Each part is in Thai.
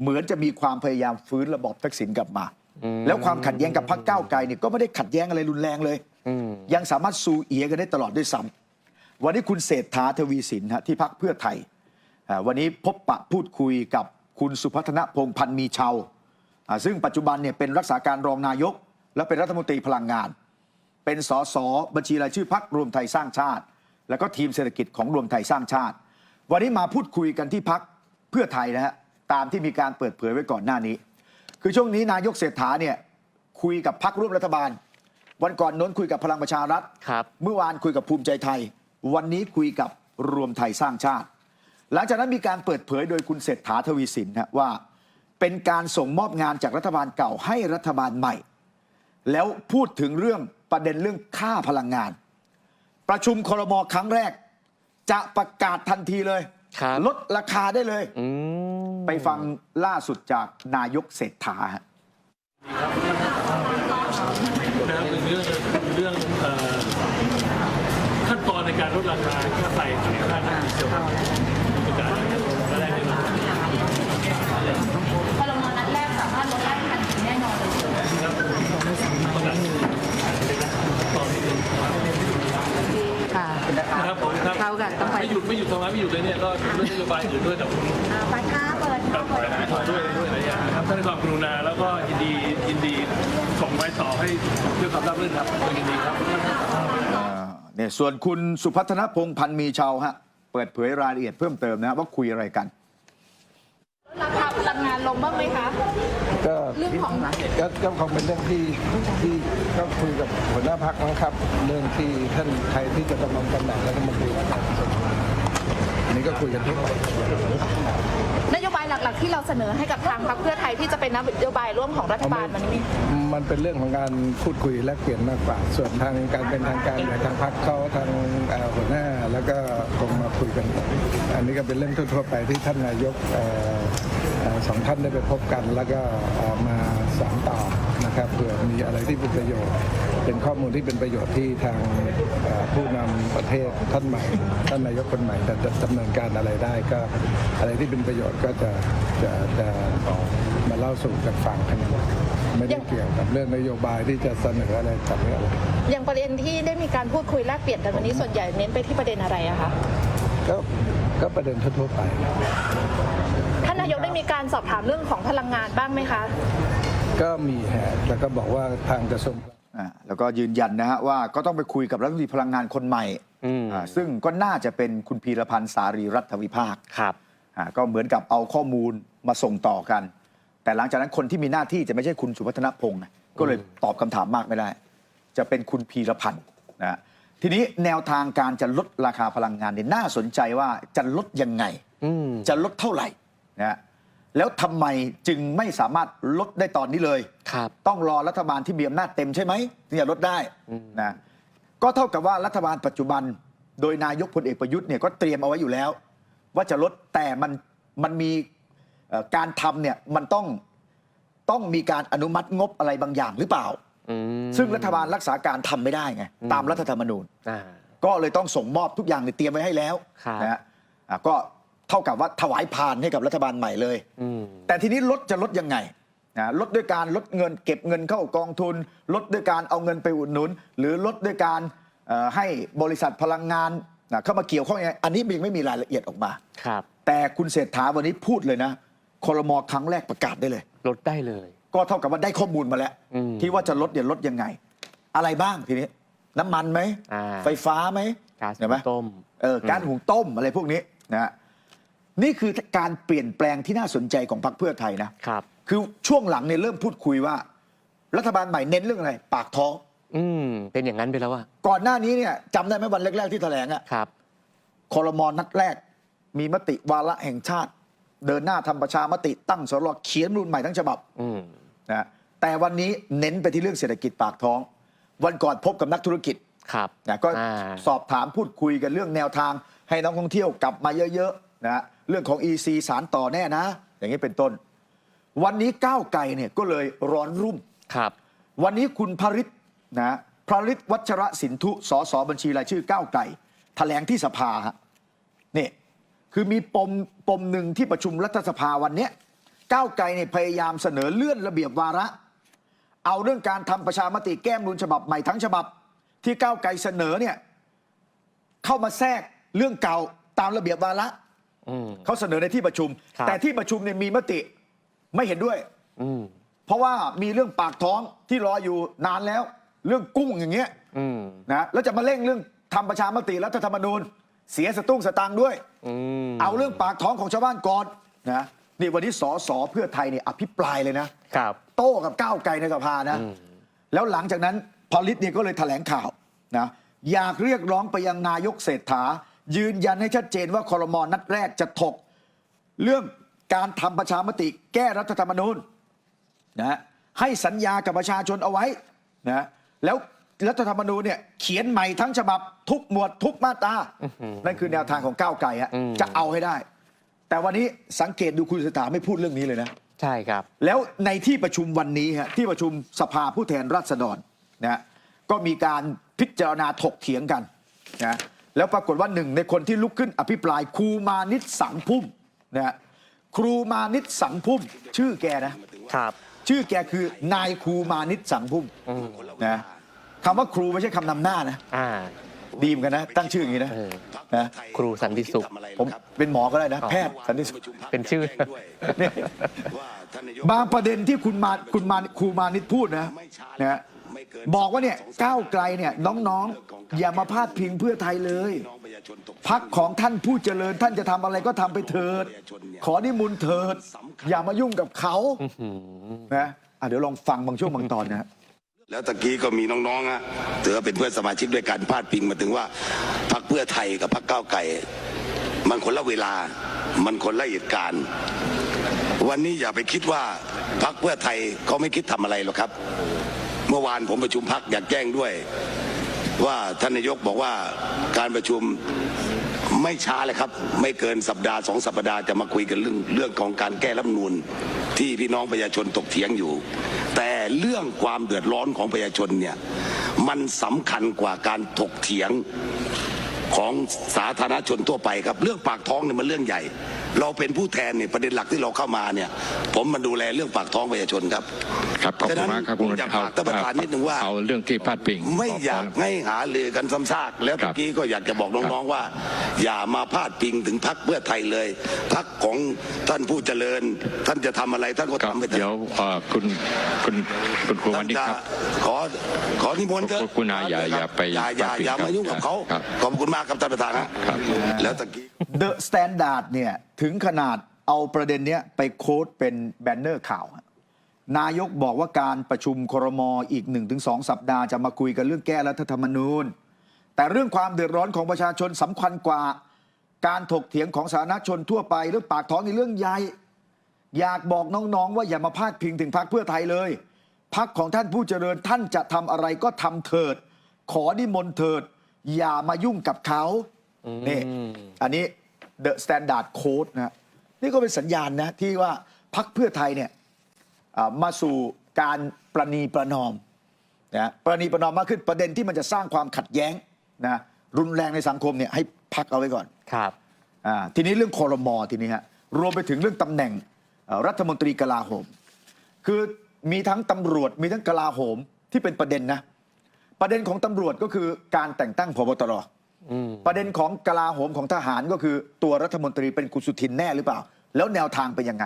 เหมือนจะมีความพยายามฟื้นระบอบทักษิณกลับมา แล้วความขัดแย้งกับพรรคก้าวไกลเนี่ยก็ไม่ได้ขัดแย้งอะไรรุนแรงเลยอืมยังสามารถซูเอียกันได้ตลอดด้วยซ้ำวันนี้คุณเศรษฐาทวีสินฮะที่พักเพื่อไทยอ่าวันนี้พบปะพูดคุยกับคุณสุพัฒนพงษ์พันธ์มีเชาอ่าซึ่งปัจจุบันเนี่ยเป็นรักษาการรองนายก และเป็นรัฐมนตรีพลังงาน เป็นสสบัญชีรายชื่อพักรวมไทยสร้างชาติ แล้วก็ทีมเศรษฐกิจของรวมไทยสร้างชาติ วันนี้มาพูดคุยกันที่พักเพื่อไทยนะฮะ ตามที่มีการเปิดเผยไว้ก่อนหน้านี้ คือช่วงนี้นายกเศรษฐาเนี่ยคุยกับพักร่วมรัฐบาล วันก่อนโน้นคุยกับพลังประชารัฐครับ เมื่อวานคุยกับภูมิใจไทย วันนี้คุยกับรวมไทยสร้างชาติ หลังจากนั้นมีการเปิดเผยโดยคุณเศรษฐาทวีสินฮะว่า เป็นการส่งมอบงานจากรัฐบาลเก่าให้รัฐบาลใหม่ แล้วพูดถึงเรื่องประเด็นเรื่องค่าพลังงาน ประชุมครมครั้งแรก จะประกาศทันทีเลย ครับ ลดราคาได้เลย อืม ไปฟังล่าสุดจากนายกเศรษฐาฮะนะครับเป็นเรื่องเป็นเรื่องเอ่อขั้นตอนในการลดราคาค่าไฟค่าน้ำมันเกี่ยวกับประกาศและได้แน่นอนพลเมืองนัดแรกสามารถลดได้ทันทีแน่นอนเลยประกาศตอนนี้เองค่ะนะครับผมครับเราก็ต้องไปไม่หยุดไม่หยุดทำงานไม่หยุดเลยเนี่ยก็เรื่องนโยบายอื่นด้วยแต่ผม ท่านในความกรุณาแล้วก็ยินดียินดีส่งไว้ต่อให้ด้วยความราบรื่นครับยินดีครับอ่าเนี่ยส่วนคุณสุพัฒนพงษ์พันธ์มีเชาวฮะเปิดเผยรายละเอียดเพิ่มเติมนะฮะว่าคุยอะไรกันราคาพลังงานลงบ้างไหมคะก็เรื่องของก็ก็คงเป็นเรื่องที่ที่ก็คุยกับหัวหน้าพักนะครับ เรื่องที่ท่านใครที่จะดำรงตำแหน่งรัฐมนตรีว่าการกระทรวงอันนี้ก็คุยกันทั่วไปนโยบาย หลักๆที่เราเสนอให้กับทางพรรคเพื่อไทยที่จะเป็นนโยบายร่วมของรัฐบาลมันนี่มันเป็นเรื่องของการพูดคุยแลกเปลี่ยนมากกว่า ส่วนทางการเป็นทางการในทางพักเขาทางเอ่อหัวหน้าแล้วก็คงมาคุยกัน อันนี้ก็เป็นเรื่องทั่วๆไปที่ท่านนายกเอ่อเอ่อสองท่านได้ไปพบกันแล้วก็เอ่อมา สานต่อนะครับเผื่อมีอะไรที่เป็นประโยชน์ เป็นข้อมูลที่เป็นประโยชน์ที่ทางเอ่อผู้นำประเทศท่านใหม่ ท่านนายกคนใหม่จะจะดำเนินการอะไรได้ก็อะไรที่เป็นประโยชน์ก็จะจะจะมาเล่าสู่กันฟังแค่นั้นไม่ได้เกี่ยวกับเรื่องนโยบายที่จะเสนออะไรกับเรื่องอะไรอย่างประเด็นที่ได้มีการพูดคุยแลกเปลี่ยนกันวันนี้ส่วนใหญ่เน้นไปที่ประเด็นอะไรอะคะก็ก็ประเด็นทั่วๆไปท่านนายกได้มีการสอบถามเรื่องของพลังงานบ้างไหมคะ ก็มีแหกแล้วก็บอกว่าทางกระทรวง อ่าแล้วก็ยืนยันนะฮะว่าก็ต้องไปคุยกับรัฐมนตรีพลังงานคนใหม่อืมอ่าซึ่งก็น่าจะเป็นคุณพีรพันธ์สารีรัฐวิภาคครับ อ่าก็เหมือนกับเอาข้อมูลมาส่งต่อกัน แต่หลังจากนั้นคนที่มีหน้าที่จะไม่ใช่คุณสุพัฒนพงศ์ไงก็เลยตอบคำถามมากไม่ได้ จะเป็นคุณพีรพันธ์นะฮะทีนี้แนวทางการจะลดราคาพลังงานเนี่ยน่าสนใจว่าจะลดยังไง อืม จะลดเท่าไหร่นะฮะ แล้วทำไมจึงไม่สามารถลดได้ตอนนี้เลย ครับ ต้องรอรัฐบาลที่มีอำนาจเต็มใช่ไหมถึงจะลดได้อืมนะก็เท่ากับว่ารัฐบาลปัจจุบัน โดยนายกพลเอกประยุทธ์เนี่ยก็เตรียมเอาไว้อยู่แล้ว ว่าจะลดแต่มันมันมีเอ่อการทำเนี่ยมันต้องต้องมีการอนุมัติงบอะไรบางอย่างหรือเปล่า อืมซึ่งรัฐบาลรักษาการทำไม่ได้ไงตามรัฐธรรมนูญ อ่า ก็เลยต้องส่งมอบทุกอย่างเนี่ยเตรียมไว้ให้แล้วครับ นะฮะอะก็ เท่ากับว่าถวายพานให้กับรัฐบาลใหม่เลยอืมแต่ทีนี้ลดจะลดยังไงนะลดด้วยการลดเงินเก็บเงินเข้ากองทุน ลดด้วยการเอาเงินไปอุดหนุน หรือลดด้วยการเอ่อให้บริษัทพลังงานนะเข้ามาเกี่ยวข้องยังไงอันนี้ยังไม่มีรายละเอียดออกมาครับ แต่คุณเศรษฐาวันนี้พูดเลยนะคอรมอครั้งแรกประกาศได้เลย ลดได้เลย ก็เท่ากับว่าได้ข้อมูลมาแล้วอืมที่ว่าจะลดเนี่ยลดยังไง อะไรบ้างทีนี้ น้ำมันไหมอ่าไฟฟ้าไหมก๊าซเห็นไหมต้มเออการหุงต้มอะไรพวกนี้นะฮะ นี่คือการเปลี่ยนแปลงที่น่าสนใจของพรรคเพื่อไทยนะครับ คือช่วงหลังเนี่ยเริ่มพูดคุยว่า รัฐบาลใหม่เน้นเรื่องอะไร ปากท้องอืมเป็นอย่างนั้นไปแล้วอะก่อนหน้านี้เนี่ยจำได้ไหมวันแรก ๆที่แถลงอะครับคอรมอนัดแรก มีมติวาระแห่งชาติ เดินหน้าทำประชามติตั้งสรเขียนรัฐธรรมนูนใหม่ทั้งฉบับ อืมนะฮะแต่วันนี้เน้นไปที่เรื่องเศรษฐกิจปากท้อง วันก่อนพบกับนักธุรกิจครับนะก็อ่า สอบถามพูดคุยกันเรื่องแนวทางให้นักท่องเที่ยวกลับมาเยอะๆนะฮะ เรื่องของ EC สารต่อแน่นะ อย่างนี้เป็นต้น วันนี้ก้าวไกลเนี่ยก็เลยร้อนรุ่ม ครับ วันนี้คุณพริษนะพริษวัชระสินธุสสบัญชีรายชื่อก้าวไกลแถลงที่สภาฮะนี่คือมีปมปมหนึ่งที่ประชุมรัฐสภาวันเนี้ยก้าวไกลเนี่ยพยายามเสนอเลื่อนระเบียบวาระ เอาเรื่องการทำประชามติแก้มนูญฉบับใหม่ทั้งฉบับ ที่ก้าวไกลเสนอเนี่ยเข้ามาแทรกเรื่องเก่าตามระเบียบวาระอืม เขาเสนอในที่ประชุมครับแต่ที่ประชุมเนี่ยมีมติไม่เห็นด้วยอืมเพราะว่ามีเรื่องปากท้องที่รออยู่นานแล้ว เรื่องกุ้งอย่างเงี้ยอืมนะแล้วจะมาเร่งเรื่องทำประชามติรัฐธรรมนูญ เสียสตุ้งสตางค์ด้วยอืมเอาเรื่องปากท้องของชาวบ้านก่อนนะนี่วันนี้สสเพื่อไทยเนี่ยอภิปรายเลยนะครับ โต้กับก้าวไกลในสภานะอืมแล้วหลังจากนั้นพอลิตเนี่ยก็เลยแถลงข่าวนะอยากเรียกร้องไปยังนายกเศรษฐา ยืนยันให้ชัดเจนว่าคอรมอนัดแรกจะถก เรื่องการทำประชามติแก้รัฐธรรมนูญนะให้สัญญากับประชาชนเอาไว้นะแล้วรัฐธรรมนูญเนี่ยเขียนใหม่ทั้งฉบับทุกหมวดทุกมาตรานั่นคือแนวทางของก้าวไกลฮะอืมจะเอาให้ได้ แต่วันนี้สังเกตดูคุณเศรษฐาไม่พูดเรื่องนี้เลยนะใช่ครับ แล้วในที่ประชุมวันนี้ฮะที่ประชุมสภาผู้แทนราษฎรนะฮะก็มีการพิจารณาถกเถียงกันนะ แล้วปรากฏว่าหนึ่งในคนที่ลุกขึ้นอภิปรายครูมานิดสังพุ่มนะฮะครูมานิดสังพุ่ม ชื่อแกนะครับ ชื่อแกคือนายครูมานิดสังพุ่มอืม นะคำว่าครูไม่ใช่คำนำหน้านะอ่า ดีเหมอนกันนะ ตั้งชื่ออย่างนี้นะเออ นะครูสันติสุข ผมเป็นหมอก็ได้นะ แพทย์สันติสุข เป็นชื่อ เนี่ยบางประเด็นที่คุณมาคุณมาครูมานิดพูดนะนะฮะ บอกว่าเนี่ยก้าวไกลเนี่ยน้องๆ อย่ามาพาดพิงเพื่อไทยเลยพักของท่านผู้เจริญท่านจะทำอะไรก็ทำไปเถิด ขอนิมนต์เถิด อย่ามายุ่งกับเขานะอะเดี๋ยวลองฟังบางช่วงบางตอนนะฮะแล้วตะกี้ก็มีน้องๆอะถือว่าเป็นเพื่อนสมาชิกด้วยกันพาดพิงมาถึงว่าพรรคเพื่อไทยกับพรรคก้าวไก่มันคนละเวลา มันคนละเหตุการณ์วันนี้อย่าไปคิดว่าพรรคเพื่อไทยเขาไม่คิดทำอะไรหรอกครับเมื่อวานผมประชุมพรรคอยากแจ้งด้วย ว่าท่านนายกบอกว่าการประชุมไม่ช้าเลยครับ ไม่เกินสัปดาห์สองสัปดาห์จะมาคุยกันเรื่องเรื่องของการแก้รัฐนูญที่พี่น้องประชาชนตกเถียงอยู่ แต่เรื่องความเดือดร้อนของประชาชนเนี่ยมันสำคัญกว่าการถกเถียงของสาธารณชนทั่วไปครับ เรื่องปากท้องเนี่ยมันเรื่องใหญ่ เราเป็นผู้แทนเนี่ยประเด็นหลักที่เราเข้ามาเนี่ย ผมมาดูแลเรื่องปากท้องประชาชนครับครับขอบคุณมากครับคุณฉะนั้นผมอยากฝากท่านประธานนิดนึงว่าเอาเรื่องที่พาดพิงไม่อยากให้หาลือกันซ้ำซากแล้วครัเมื่บอกี้ก็อยากจะบอกน้องๆว่า อย่ามาพาดพิงถึงพักเพื่อไทยเลยพักของท่านผู้เจริญ ท่านจะทำอะไรท่านก็ครับทำไปเถเดี๋ยวอะเอ่อคุณคุณคุณครูท่าวันนนี้จะครับขอขอนิมนต์เถอะคุณคุณอาอย่าอย่าไปอย่าอย่าพาดพิงอย่าครับมายุ่งกับเขาครับขอบคุณมากครับท่านประธานนะครับแล้วตะกี้เดอะสแตนดาร์ดเนี่ย ถึงขนาดเอาประเด็นเนี้ยไปโค้ดเป็นแบนเนอร์ข่าวฮะนายกบอกว่าการประชุมครมอีก 1-2 สัปดาห์จะมาคุยกันเรื่องแก้รัฐธรรมนูญ แต่เรื่องความเดือดร้อนของประชาชนสำคัญกว่า การถกเถียงของสาธารณชนทั่วไปเรื่องปากท้องในเรื่องใหญ่อยากบอกน้องๆ ว่าอย่ามาพาดพิงถึงพรรคเพื่อไทยเลย พรรคของท่านผู้เจริญท่านจะทำอะไรก็ทำเถิด ขอนิมนต์เถิด อย่ามายุ่งกับเขานี่อันนี้ The Standard Code นะนี่ก็เป็นสัญญาณนะที่ว่าพรรคเพื่อไทยเนี่ยอ่ามาสู่การประนีประนอมนะประนีประนอมมากขึ้นประเด็นที่มันจะสร้างความขัดแย้งนะรุนแรงในสังคมเนี่ยให้พักเอาไว้ก่อนครับอ่าทีนี้เรื่องคอรมอทีนี้ฮะรวมไปถึงเรื่องตำแหน่งเอ่อรัฐมนตรีกลาโหม คือมีทั้งตำรวจมีทั้งกลาโหมที่เป็นประเด็นนะประเด็นของตำรวจก็คือการแต่งตั้งพบตรอืม ประเด็นของกลาโหมของทหารก็คือตัวรัฐมนตรีเป็นคุณสุทินแน่หรือเปล่า แล้วแนวทางเป็นยังไง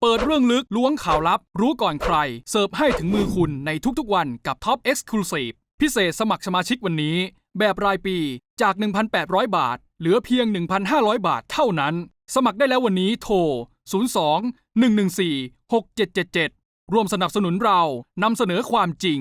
เปิดเรื่องลึกล้วงข่าวลับ รู้ก่อนใคร เสิร์ฟให้ถึงมือคุณในทุกๆวันกับ Top Exclusive พิเศษสมัครสมาชิกวันนี้ แบบรายปีจาก 1,800 บาท เหลือเพียง 1,500 บาทเท่านั้น สมัครได้แล้ววันนี้โทร 02 114 6777 ร่วมสนับสนุนเรานำเสนอความจริง